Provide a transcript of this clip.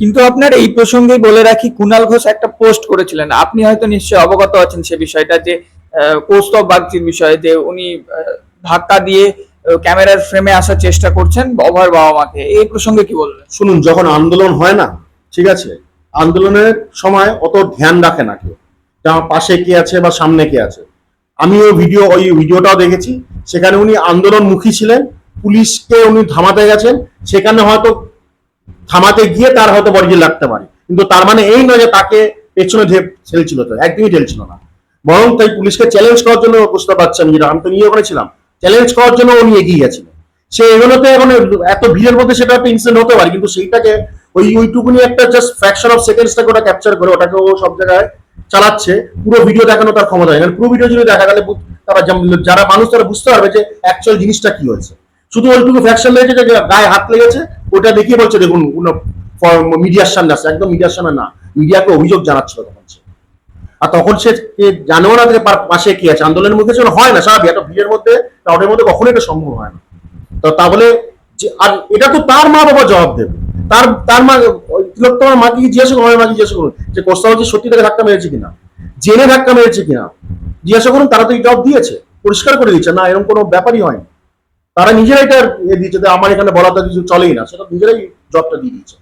কিন্তু আপনার এই প্রসঙ্গে বলে রাখি কুণাল ঘোষ একটা পোস্ট করেছিলেন। আপনি হয়তো নিশ্চয়ই অবগত আছেন সে বিষয়টা যে কৌস্তব বাগচির বিষয়ে যে উনি ধাক্কা দিয়ে ক্যামেরার ফ্রেমে আসার চেষ্টা করছেন অভয়ের বাবা মাকে এই প্রসঙ্গে কি বলবেন? শুনুন, যখন আন্দোলন হয় না, ঠিক আছে, আন্দোলনের সময় অত ধ্যান রাখে না কেউ। পাশে কে আছে বা সামনে কে আছে? আমিও ভিডিও, ওই ভিডিওটাও দেখেছি, সেখানে উনি আন্দোলনমুখী ছিলেন, পুলিশকে উনি থামাতে গেছেন, সেখানে হয়তো থামাতে গিয়ে তার হয়তো বডিতে লাগতে পারে। কিন্তু তার মানে এই নয় যে তাকে পেছনে ঠেলছিল তো, একদমই ঠেলছিল না। বরং তাই পুলিশকে চ্যালেঞ্জ করার জন্য বুঝতে পারছেন যেটা আমি তো নিয়ে করেছিলাম চ্যালেঞ্জ করার জন্য উনি এগিয়ে গেছিলেন সে এগুলোতে এখন এত ভিড়ের মধ্যে সেটা একটা ইনসিডেন্ট হতে পারে, কিন্তু সেইটাকে ওই ওইটুকুনি একটা জাস্ট ফ্র্যাকশন অফ সেকেন্ডসটাকে ওটা ক্যাপচার করে, ওটাকে ও সব জায়গায় চালাচ্ছে। পুরো ভিডিও দেখানো তার ক্ষমতা কারণ পুরো ভিডিও যদি দেখা গেলে তারা যারা মানুষ তারা বুঝতে পারবে যে অ্যাকচুয়াল জিনিসটা কি হয়েছে। শুধু ওইটুকু ফ্র্যাকশন লেগেছে যে গায়ে হাত লেগেছে ওটা দেখিয়ে বলছে, দেখুন মিডিয়ার সামনে আসছে, একদম মিডিয়ার সামনে না, মিডিয়াকে অভিযোগ জানাচ্ছিল তখন সে। আর তখন সে জানেও না যে পাশে কি আছে। আন্দোলনের মধ্যে যখন হয় না, স্বাভাবিক একটা ভিড়ের মধ্যে ক্রাউডের মধ্যে কখনোই এটা সম্ভব হয় না। তো তাহলে যে আর এটা তো তার মা বাবা জবাব দেবে। তার তার মা তিলোত্তমার মাকে কি জিজ্ঞাসা করুন মাকে জিজ্ঞাসা করুন, যে কোস্তাবতী সত্যি তাকে ধাক্কা মেরেছে কিনা? জেনে ধাক্কা মেরেছে কিনা? জিজ্ঞাসা করুন, তারা তো এই জবাব দিয়েছে, পরিষ্কার করে দিচ্ছে, না, এরকম কোনো ব্যাপারই হয়নি। তারা নিজেরাই এটা ইয়ে দিয়েছে আমার এখানে বলাটা কিছু চলেই না, সেটা নিজেরাই জবটা দিয়ে দিয়েছে।